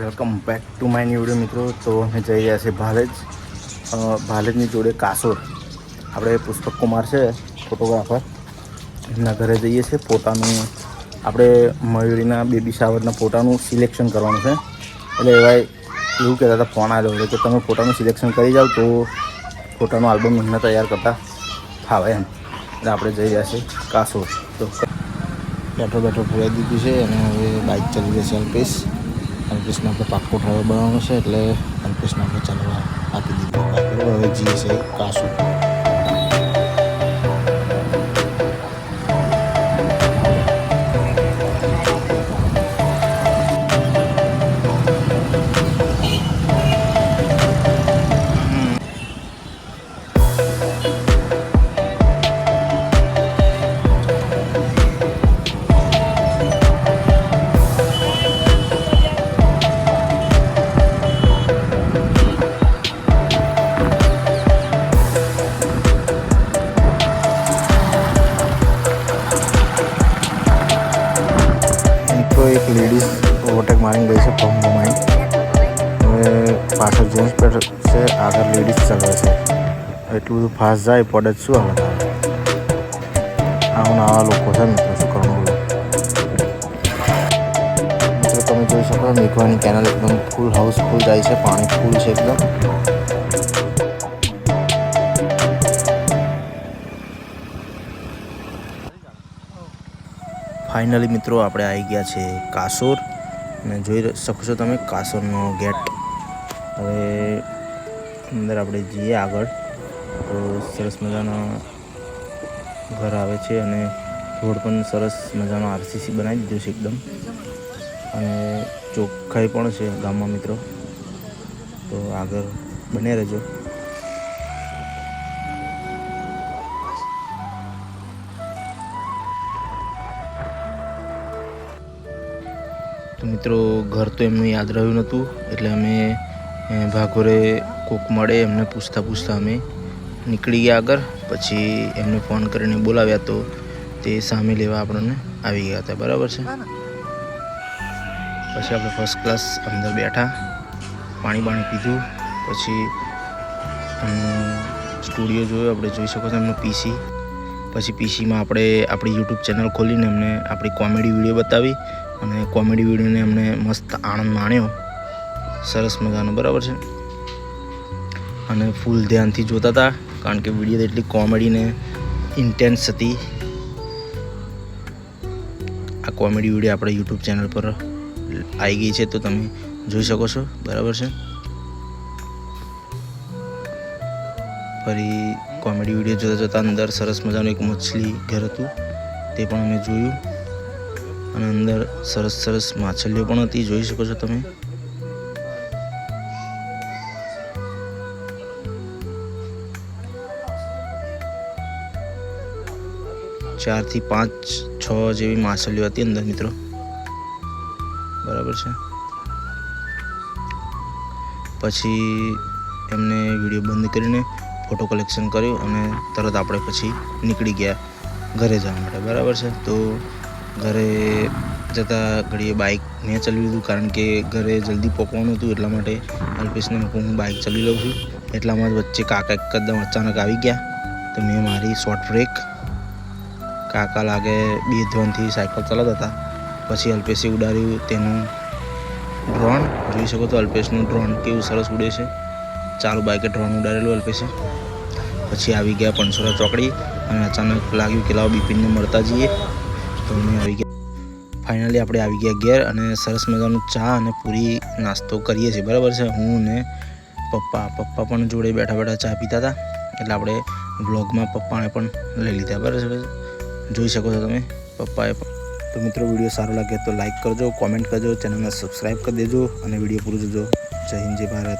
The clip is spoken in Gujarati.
Welcome back to my new મિત્રો. તો અમે જઈ રહ્યા છીએ ભાલેજ. ભાલેજની જોડે કાસોર. આપણે પુષ્પક કુમાર છે, ફોટોગ્રાફર. એમના ઘરે જઈએ છીએ. પોતાનું આપણે મયુરીના બેબી શાવરના ફોટાનું સિલેક્શન કરવાનું છે. એટલે એવા એવું કહેતા હતા, ફોન આવ્યો કે તમે ફોટાનું સિલેક્શન કરી જાઓ તો ફોટાનું આલ્બમ એમને તૈયાર કરતા ફાવે એમ. એટલે આપણે જઈ રહ્યા છીએ કાસોર. તો બેઠો બેઠો પૂરાઈ દીધું છે અને હવે બાઇક ચાલી જશે અલ્પેશ. અલ્પેશને આપણે પાકો ડ્રાઈવર બનાવવાનો છે એટલે અલ્પેશને આપણે ચાલવા આપી દીધો. હવે જઈએ છે કાસુ. તો એક લેડીઝ ઓવરટેક મારીને ગઈ છે પંપ ગુમાઈ હવે પાછળ જેન્ટ્સ બેઠ છે, આગળ લેડીઝ ચાલે છે. એટલું બધું ફાસ્ટ જાય, પડે શું હાલત આવે આવું લોકો છે મિત્રો શું કરવાનું? મિત્રો, તમે જોઈ શકો મેઘવાની કેનલ એકદમ ફૂલ હાઉસફુલ જાય છે, પાણી ફૂલ છે એકદમ. ફાઇનલી મિત્રો, આપણે આવી ગયા છે કાસોર. અને જોઈ શકો છો તમે કાસોરનો ગેટ. હવે અંદર આપણે જઈએ આગળ. તો સરસ મજાનો ઘર આવે છે અને રોડ પણ સરસ મજાનો આરસીસી બનાવી દીધો છે એકદમ. અને ચોખ્ખાઈ પણ છે ગામમાં મિત્રો. તો આગળ બને રહેજો. મિત્રો ઘર તો એમનું યાદ રહ્યું નહોતું એટલે અમે ભાગોરે કોક મળે એમને પૂછતા પૂછતા અમે નીકળી ગયા આગળ. પછી એમને ફોન કરીને બોલાવ્યા તો તે સામે લેવા આપણને આવી ગયા હતા. બરાબર છે? પછી આપણે ફર્સ્ટ ક્લાસ અંદર બેઠા પાણી બાણી પીધું. પછી સ્ટુડિયો જોયો આપણે જોઈ શકો છો એમનું પીસી પછી પીસીમાં આપણે આપણી યુટ્યુબ ચેનલ ખોલીને એમને આપણી કોમેડી વીડિયો બતાવી. અને કોમેડી વિડીયોને અમને મસ્ત આનંદ માણ્યો. સરસ મજાનો, બરાબર છે? અને ફૂલ ધ્યાનથી જોતા હતા, કારણ કે વીડિયો એટલી કોમેડીને ઇન્ટેન્સ હતી. આ કોમેડી વીડિયો આપણે યુટ્યુબ ચેનલ પર આવી ગઈ છે, તો તમે જોઈ શકો છો, બરાબર છે? ફરી કોમેડી વીડિયો જોતા જોતા અંદર સરસ મજાનું એક મછલી ઘર હતું, તે પણ અમે જોયું. અને અંદર સરસ સરસ માછલીઓ પણ હતી, જોઈ શકો છો તમે. ચારથી પાંચ, છ જેવી માછલીઓ હતી અંદર, મિત્રો. બરાબર છે. પછી એમને વીડિયો બંધ કરીને ફોટો કલેક્શન કર્યું અને તરત આપણે પછી નીકળી ગયા ઘરે જવા માટે. બરાબર છે? તો ઘરે જતાં ઘડીએ બાઇક મેં ચલાવી લીધું. કારણ કે ઘરે જલ્દી પહોંચવાનું હતું એટલા માટે અલ્પેશને મેં હું બાઇક ચલાવી લઉં છું. એટલામાં જ વચ્ચે કાકા એકદમ અચાનક આવી ગયા. તો મેં મારી શોર્ટ બ્રેક કાકા લાગે બે ધ્વનથી સાયકલ ચલાવતા હતા. પછી અલ્પેશે ઉડાડ્યું તેનું ડ્રોન જોઈ શકો તો અલ્પેશનું ડ્રોન કેવું સરસ ઉડે છે. ચાલુ બાઇકે ડ્રોન ઉડાડેલું અલ્પેશે. પછી આવી ગયા પંચોરા ચોકડી. અને અચાનક લાગ્યું કે લાવો બિપિનને મળતા જઈએ. તો અમે આવી ગયા. ફાઇનલી આપણે આવી ગયા ઘેર અને સરસ મજાનું ચા અને પૂરી નાસ્તો કરીએ છીએ. બરાબર છે? હું ને પપ્પા. પપ્પા પણ જોડે બેઠા બેઠા ચા પીતા હતા. એટલે આપણે વ્લોગમાં પપ્પાને પણ લઈ લીધા. બરાબર છે? જોઈ શકો છો તમે. પપ્પાએ પણ. તો મિત્રો, વીડિયો સારો લાગે તો લાઈક કરજો કોમેન્ટ કરજો ચેનલને સબસ્ક્રાઈબ કરી દેજો અને વીડિયો પૂરું જોજો. જય હિન્દ, જય ભારત.